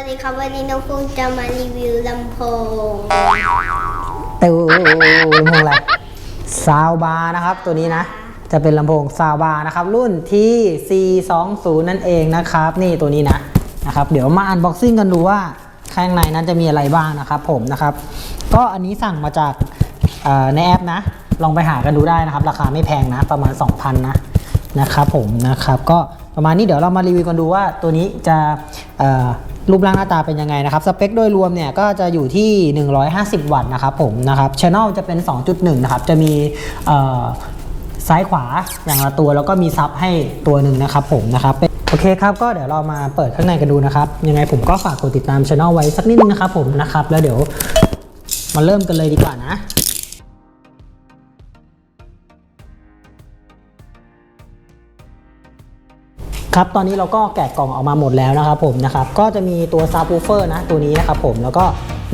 วัสดีครับวันนี้น้องฟูจะมารีวิวลำโพงตูลำโพงอะไรซาวบาร์นะครับ ตัวนี้นะ จะเป็นลำโพงซาวบาร์นะครับ รุ่น T420 นั่นเองนะครับ นี่ตัวนี้นะนะครับ เดี๋ยวมาอันบ็อกซิ่งกันดูว่าข้างในนั้นจะมีอะไรบ้างนะครับ ผมนะครับ ก็อันนี้สั่งมาจากในแอปนะ ลองไปหากันดูได้นะครับ ราคาไม่แพงนะ ประมาณ 2,000 นะนะครับผมนะครับ ก็ประมาณนี้เดี๋ยวเรามารีวิวกันดูว่าตัวนี้จะ รูปร่างหน้าตาเป็นยังไงนะครับ สเปคโดยรวมเนี่ยก็จะอยู่ที่ 150 วัตต์นะครับผมนะครับช anel จะเป็น 2.1 นะครับ จะมีซ้ายขวาอย่างละตัวแล้วก็มีซับให้ตัวหนึ่งนะครับผมนะครับโอเคครับก็เดี๋ยวเรามาเปิดข้างในกันดูนะครับยังไงผมก็ฝากกดติดตามช anel ไว้สักนิดนึงนะครับผมนะครับแล้วเดี๋ยวมาเริ่มกันเลยดีกว่านะ ครับตอนนี้เราก็แกะกล่องออกมาหมดแล้วนะครับผมนะครับก็จะมีตัวซาวูเฟอร์นะตัวนี้นะครับผมแล้วก็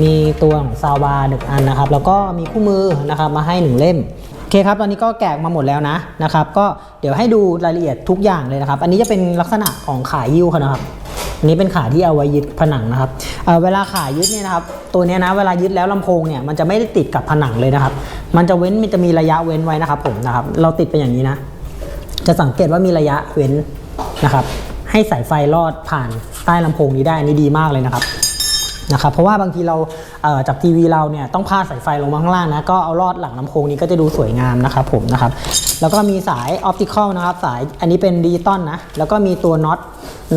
มีตัวของซาวบาร์หนึ่งอันนะครับแล้วก็มีคู่มือนะครับมาให้หนึ่งเล่มโอเคครับตอนนี้ก็แกะมาหมดแล้วนะนะครับก็เดี๋ยวให้ดูรายละเอียดทุกอย่างเลยนะครับ อันนี้จะเป็นลักษณะของขายิ้วเขานะครับอันนี้เป็นขาที่เอาไว้ยึดผนังนะครับเเวลาขายึดเนี่ยนะครับตัวนี้นะเวลายึดแล้วลำโพงเนี่ยมันจะไม่ได้ติดกับผนังเลยนะครับ มันจะเว้นมันจะมีระยะเว้นไว้นะครับผมนะครับเราติดเป็นอย่างนี้นะจะสังเกตว่ามีระยะเว้น นะครับให้สายไฟลอดผ่านใต้ลำโพงนี้ได้อันนี่ดีมากเลยนะครับนะครับเพราะว่าบางทีเราเจากทีวีเราเนี่ยต้องพาดสายไฟลงมาข้างล่างนะก็เอาลอดหลังลำโพงนี้ก็จะดูสวยงามนะครับผมนะครับแล้วก็มีสายออปติคอลนะครับสายอันนี้เป็นดิจิตอลนะแล้วก็มีตัวน็อต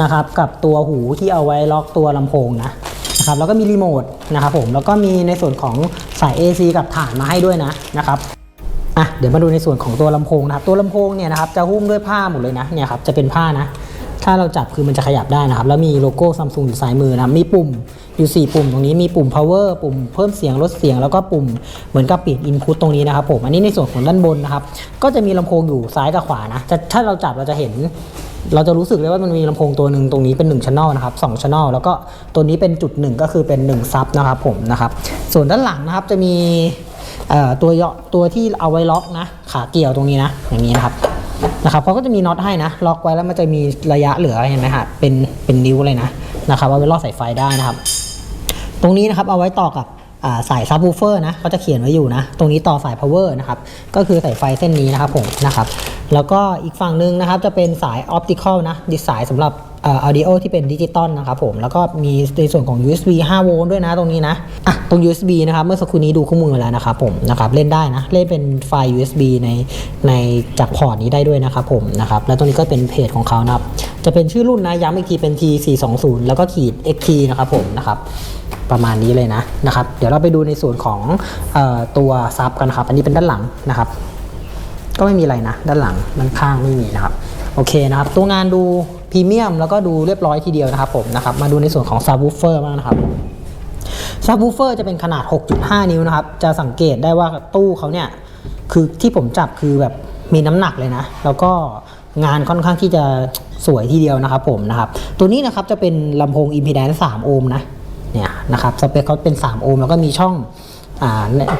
นะครับกับตัวหูที่เอาไว้ล็อกตัวลำโพงนะนะครับแล้วก็มีรีโมทนะครับผมแล้วก็มีในส่วนของสาย AC กับฐานมาให้ด้วยนะนะครับ อะเดี๋ยวมาดูในส่วนของตัวลำโพงนะครับ ตัวลำโพงเนี่ยนะครับจะหุ้มด้วยผ้าหมดเลยนะเนี่ยครับจะเป็นผ้านะ ถ้าเราจับคือมันจะขยับได้นะครับ แล้วมีโลโก้ซัมซุงอยู่ซ้ายมือนะครับมีปุ่มอยู่ 4 ปุ่มตรงนี้มีปุ่ม power ปุ่มเพิ่มเสียงลดเสียงแล้วก็ปุ่มเหมือนกับปิด input ตรงนี้นะครับผมอันนี้ในส่วนของด้านบนนะครับ ก็จะมีลำโพงอยู่ซ้ายกับขวานะจะถ้าเราจับเราจะเห็นเราจะรู้สึกเลยว่ามันมีลำโพงตัวหนึ่งตรงนี้เป็น1 channel นะครับ2 channel แล้วก็ตัวนี้เป็นจุดหนึ่งก็คือเป็น1ซับนะครับผมนะครับ ส่วนด้านหลังนะครับจะมี ตัวย่อตัวที่เอาไว้ล็อกนะ ขาเกี่ยวตรงนี้นะอย่างนี้นะครับนะครับเขาก็จะมีน็อตให้นะล็อกไว้แล้วมันจะมีระยะเหลือเห็นไหมฮะเป็นเป็นนิ้วเลยนะนะครับเอาไว้ลอดสายไฟได้นะครับ ตรงนี้นะครับเอาไว้ต่อกับาสายซับวูเฟอร์นะเขาจะเขียนไว้อยู่นะ ตรงนี้ต่อสาย power นะครับก็คือสายไฟเส้นนี้นะครับผมนะครับแล้วก็อีกฝั่งหนึ่งนะครับจะเป็นสาย optical นะดิสายสำหรับ เอ่อ audio ที่เป็นดิจิตอลนะครับผมแล้วก็มีในส่วนของ USB 5 โวลต์ด้วยนะตรงนี้นะอะตรง USB นะครับเมื่อสักครู่นี้ดูคู่มือแล้วนะครับผมนะครับเล่นได้นะเล่นเป็นไฟล์ USB ในในจากพอร์ตนี้ได้ด้วยนะครับผมนะครับแล้วตรงนี้ก็เป็นเพจของเขานะครับจะเป็นชื่อรุ่นนะย้ำอีกทีเป็น T420 แล้วก็ขีด XT นะครับผมนะครับประมาณนี้เลยนะนะครับเดี๋ยวเราไปดูในส่วนของอตัวซับกันครับ อันนี้เป็นด้านหลังนะครับ ก็ไม่มีอะไรนะ ด้านหลังด้านข้างไม่มีนะครับ โอเคนะครับ ตัวงานดู รีเมียมแล้วก็ดูเรียบร้อยทีเดียวนะครับผมนะครับมาดูในส่วนของซับวูเฟอร์บ้างนะครับซับวูเฟอร์จะเป็นขนาด 6.5 นิ้วนะครับ จะสังเกตได้ว่าตู้เขาเนี่ย คือที่ผมจับคือแบบมีน้ำหนักเลยนะ แล้วก็งานค่อนข้างที่จะสวยทีเดียวนะครับผมนะครับ ตัวนี้นะครับจะเป็นลำโพงอิมพีแดนซ์3โอห์มนะ เนี่ยนะครับ สเปคเขาเป็น 3 โอห์มแล้วก็มีช่อง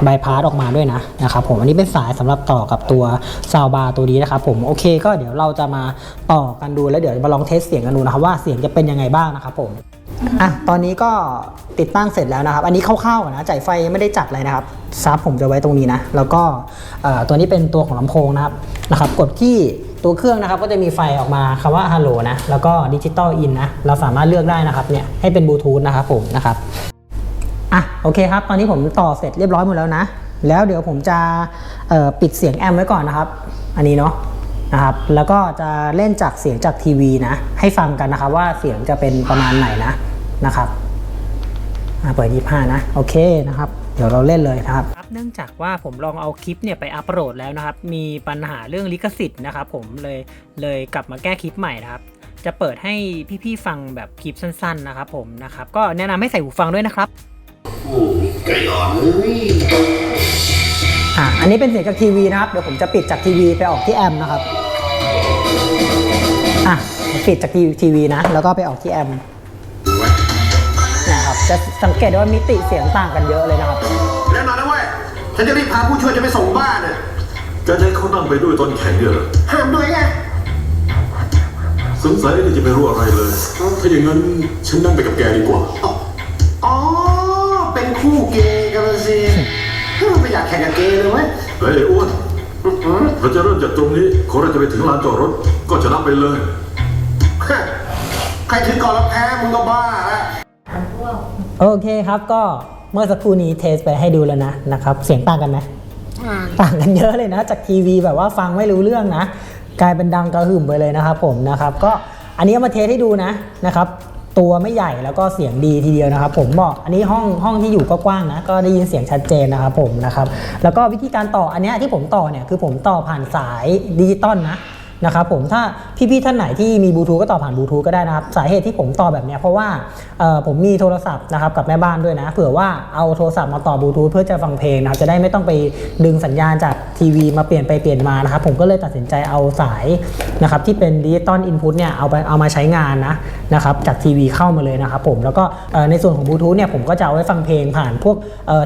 บายพาสออกมาด้วยนะนะครับผมอันนี้เป็นสายสำหรับต่อกับตัวซาวบาร์ตัวนี้นะครับผมโอเคก็เดี๋ยวเราจะมาต่อกันดูแล้วเดี๋ยวมาลองเทสเสียงกันดูนะครับว่าเสียงจะเป็นยังไงบ้างนะครับผมอะตอนนี้ก็ติดตั้งเสร็จแล้วนะครับ อันนี้คร่าวๆนะจ่ายไฟไม่ได้จัดเลยนะครับซับผมจะไว้ตรงนี้นะ แล้วก็เอ่อตัวนี้เป็นตัวของลำโพงนะครับนะครับ กดที่ตัวเครื่องนะครับก็จะมีไฟออกมาคำว่าฮัลโหลนะแล้วก็ดิจิตอลอินนะเราสามารถเลือกได้นะครับเนี่ยให้เป็นบลูทูธนะครับผมนะครับ อะโอเคครับ ตอนนี้ผมต่อเสร็จเรียบร้อยหมดแล้วนะ แล้วเดี๋ยวผมจะปิดเสียงแอมไว้ก่อนนะครับ อันนี้เนาะนะครับ แล้วก็จะเล่นจากเสียงจากทีวีนะ ให้ฟังกันนะครับว่าเสียงจะเป็นประมาณไหนนะนะครับเปิดยี่ห้านะ โอเคนะครับ เดี๋ยวเราเล่นเลยนะครับ เนื่องจากว่าผมลองเอาคลิปเนี่ยไปอัปโหลดแล้วนะครับ มีปัญหาเรื่องลิขสิทธิ์นะครับ ผมเลยเลยกลับมาแก้คลิปใหม่นะครับ จะเปิดให้พี่ๆฟังแบบคลิปสั้น ๆนะครับ ผมนะครับ ก็แนะนำให้ใส่หูฟังด้วยนะครับ ไก่อ่อนเอ้ยอะอันนี้เป็นเสียงจากทีวีนะครับ เดี๋ยวผมจะปิดจากทีวีไปออกที่แอมป์นะครับ อะปิดจากทีวีนะ แล้วก็ไปออกที่แอมป์นะครับ จะสังเกตได้ว่ามิติเสียงต่างกันเยอะเลยนะครับแน่นอนนะเว้ยฉันจะรีบพาผู้ช่วยจะไปส่งบ้านน่ะจะให้เขานั่งไปด้วยตอนแข่งเนี่ยเหรอห้ามด้วยไงสงสัยที่จะไม่รู้อะไรเลย ถ้าอย่างนั้นฉันนั่งไปกับแกดีกว่า อ๋อ เป็นคู่เกย์กันเลยสิเฮ้ยไม่อยากแข่งกับเกย์เลยเว้ยเฮ้ยไอ้อ้วนเราจะเริ่มจากตรงนี้ขอเราจะไปถึงลานจอดรถก็ชนะไปเลยฮะใครถึงก่อนแล้วแพ้มึงก็บ้าแล้วโอเคครับก็เมื่อสักครู่นี้เทสไปให้ดูแล้วนะนะครับ เสียงต่างกันไหมห่างต่างกันเยอะเลยนะ จากทีวีแบบว่าฟังไม่รู้เรื่องนะ กลายเป็นดังกระหึ่มไปเลยนะครับผมนะครับ ก็อันนี้เอามาเทสให้ดูนะนะครับ ตัวไม่ใหญ่แล้วก็เสียงดีทีเดียวนะครับ ผมบอกอันนี้ห้องห้องที่อยู่ก็กว้างนะก็ได้ยินเสียงชัดเจนนะครับผมนะครับแล้วก็วิธีการต่ออันเนี้ยที่ผมต่อเนี่ยคือผมต่อผ่านสายดิจิตอลนะ นะครับผมถ้าพี่ๆท่านไหนที่มีบลูทูธก็ต่อผ่านบลูทูธก็ได้นะครับ สาเหตุที่ผมต่อแบบเนี้ยเพราะว่าผมมีโทรศัพท์นะครับกับแม่บ้านด้วยนะ เผื่อว่าเอาโทรศัพท์มาต่อบลูทูธเพื่อจะฟังเพลงนะครับจะได้ไม่ต้องไปดึงสัญญาณจากทีวีมาเปลี่ยนไปเปลี่ยนมานะครับผมก็เลยตัดสินใจเอาสายนะครับที่เป็นดิจิตอลอินพุตเนี่ยเอาไปเอามาใช้งานนะนะครับจากทีวีเข้ามาเลยนะครับผมแล้วก็ในส่วนของบลูทูธเนี่ยผมก็จะเอาไว้ฟังเพลงผ่านพวก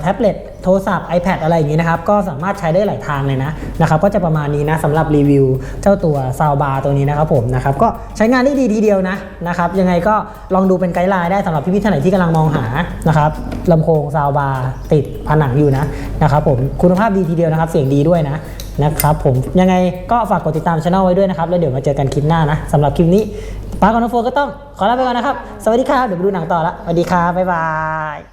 แท็บเล็ต โทรศัพท์ iPad อะไรอย่างนี้นะครับ ก็สามารถใช้ได้หลายทางเลยนะนะครับ ก็จะประมาณนี้นะสำหรับรีวิวเจ้าตัวซาวบาร์ตัวนี้นะครับผมนะครับ ก็ใช้งานได้ดีทีเดียวนะนะครับ ยังไงก็ลองดูเป็นไกด์ไลน์ได้สำหรับพี่ๆท่านไหนที่กำลังมองหานะครับลำโพงซาวบาร์ติดผนังอยู่นะนะครับผมคุณภาพดีทีเดียวนะครับ เสียงดีด้วยนะนะครับผมยังไงก็ฝากกดติดตามช่องไว้ด้วยนะครับ แล้วเดี๋ยวมาเจอกันคลิปหน้านะสำหรับคลิปนี้ป้ากับน้องโฟก็ต้องขอลาไปก่อนนะครับ สวัสดีครับ เดี๋ยวไปดูหนังต่อละสวัสดีครับบ๊ายบาย